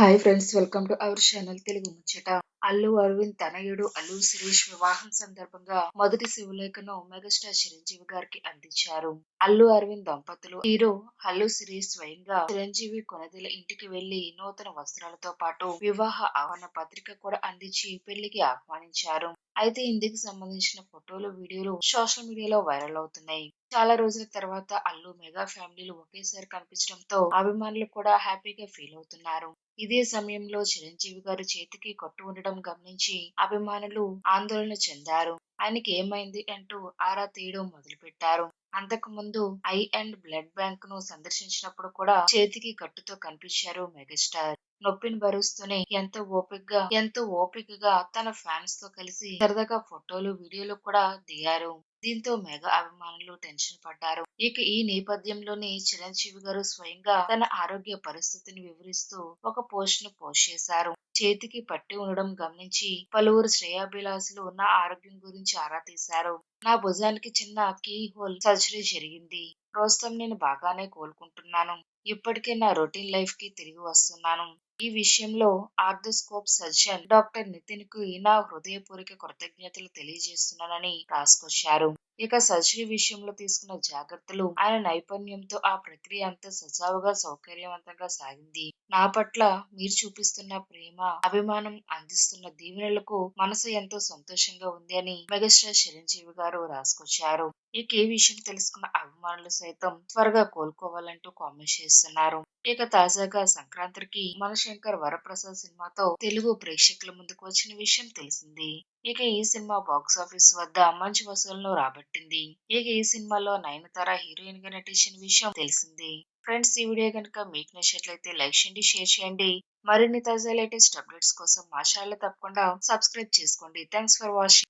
Hi friends welcome to our channel Telugu ముచ్చట అల్లు అరవింద్ తనయుడు అల్లు శిరీష్ వివాహం సందర్భంగా మొదటి శివలేఖను మెగాస్టార్ చిరంజీవి గారికి అందించారు అల్లు అరవింద్ దంపతులు హీరో అల్లు శిరీష్ స్వయంగా చిరంజీవి కొనదిల ఇంటికి వెళ్ళి నూతన వస్త్రాలతో పాటు వివాహ ఆహ్వాన పత్రిక కూడా అందించి పెళ్ళికి ఆహ్వానించారు అయితే ఇందుకు సంబంధించిన ఫోటోలు వీడియోలు సోషల్ మీడియాలో వైరల్ అవుతున్నాయి. చాలా రోజుల తర్వాత అల్లు మెగా ఫ్యామిలీలు ఒకేసారి కనిపించడంతో అభిమానులు కూడా హ్యాపీగా ఫీల్ అవుతున్నారు. ఇదే సమయంలో చిరంజీవి గారు చేతికి కొట్టు ఉండడం గమనించి అభిమానులు ఆందోళన చెందారు. ఆయనకి ఏమైంది అంటూ ఆరా తీయడం మొదలు పెట్టారు అంతకు ముందు ఐ అండ్ బ్లడ్ బ్యాంక్ను సందర్శించినప్పుడు కూడా చేతికి కట్టుతో కనిపించారు మెగాస్టార్. నొప్పిని భరుస్తూనే ఎంతో ఓపికగా ఎంతో ఓపికగా తన ఫ్యాన్స్తో కలిసి సరదాగా ఫోటోలు వీడియోలు కూడా దిగారు. దీంతో మెగా అభిమానులు టెన్షన్ పడ్డారు. ఇక ఈ నేపథ్యంలోనే చిరంజీవి గారు స్వయంగా తన ఆరోగ్య పరిస్థితిని వివరిస్తూ ఒక పోస్ట్ను పోస్ట్ చేశారు. చేతికి పట్టి ఉండడం గమనించి పలువురు శ్రేయాభిలాసులు నా ఆరోగ్యం గురించి ఆరా తీశారు. నా భుజానికి చిన్న కీ హోల్ సర్జరీ జరిగింది. ప్రస్తుతం నేను బాగానే కోలుకుంటున్నాను. ఇప్పటికే నా రొటీన్ లైఫ్కి తిరిగి వస్తున్నాను. ఈ విషయంలో ఆర్థోస్కోప్ సర్జన్ డాక్టర్ నితిన్కు నా హృదయపూర్వక కృతజ్ఞతలు తెలియజేస్తున్నానని రాసుకొచ్చారు. ఇక సర్జరీ విషయంలో తీసుకున్న జాగ్రత్తలు ఆయన నైపుణ్యంతో ఆ ప్రక్రియ అంతా సజావుగా సౌకర్యవంతంగా సాగింది. నా పట్ల మీరు చూపిస్తున్న ప్రేమ అభిమానం అందిస్తున్న దీవెనలకు మనసు ఎంతో సంతోషంగా ఉంది అని మెగాస్టార్ చిరంజీవి గారు రాసుకొచ్చారు. ఇక ఈ విషయం తెలుసుకున్న అభిమానులు సైతం త్వరగా కోలుకోవాలంటూ కామెంట్ చేస్తున్నారు. ఇక తాజాగా సంక్రాంతికి మనశంకర్ వరప్రసాద్ సినిమాతో తెలుగు ప్రేక్షకుల ముందుకు వచ్చిన విషయం తెలిసింది. ఇక ఈ సినిమా బాక్స్ ఆఫీస్ వద్ద మంచి వసూళ్ళను రాబట్టింది. ఇక ఈ సినిమాలో నయనతార హీరోయిన్గా నటించిన విషయం తెలిసింది. ఫ్రెండ్స్ ఈ వీడియో కనుక మీకు నచ్చినట్లయితే లైక్ చేయండి షేర్ చేయండి. మరిన్ని తాజా లేటెస్ట్ అప్డేట్స్ కోసం మా ఛానల్ తప్పకుండా సబ్స్క్రైబ్ చేసుకోండి. Thanks for watching.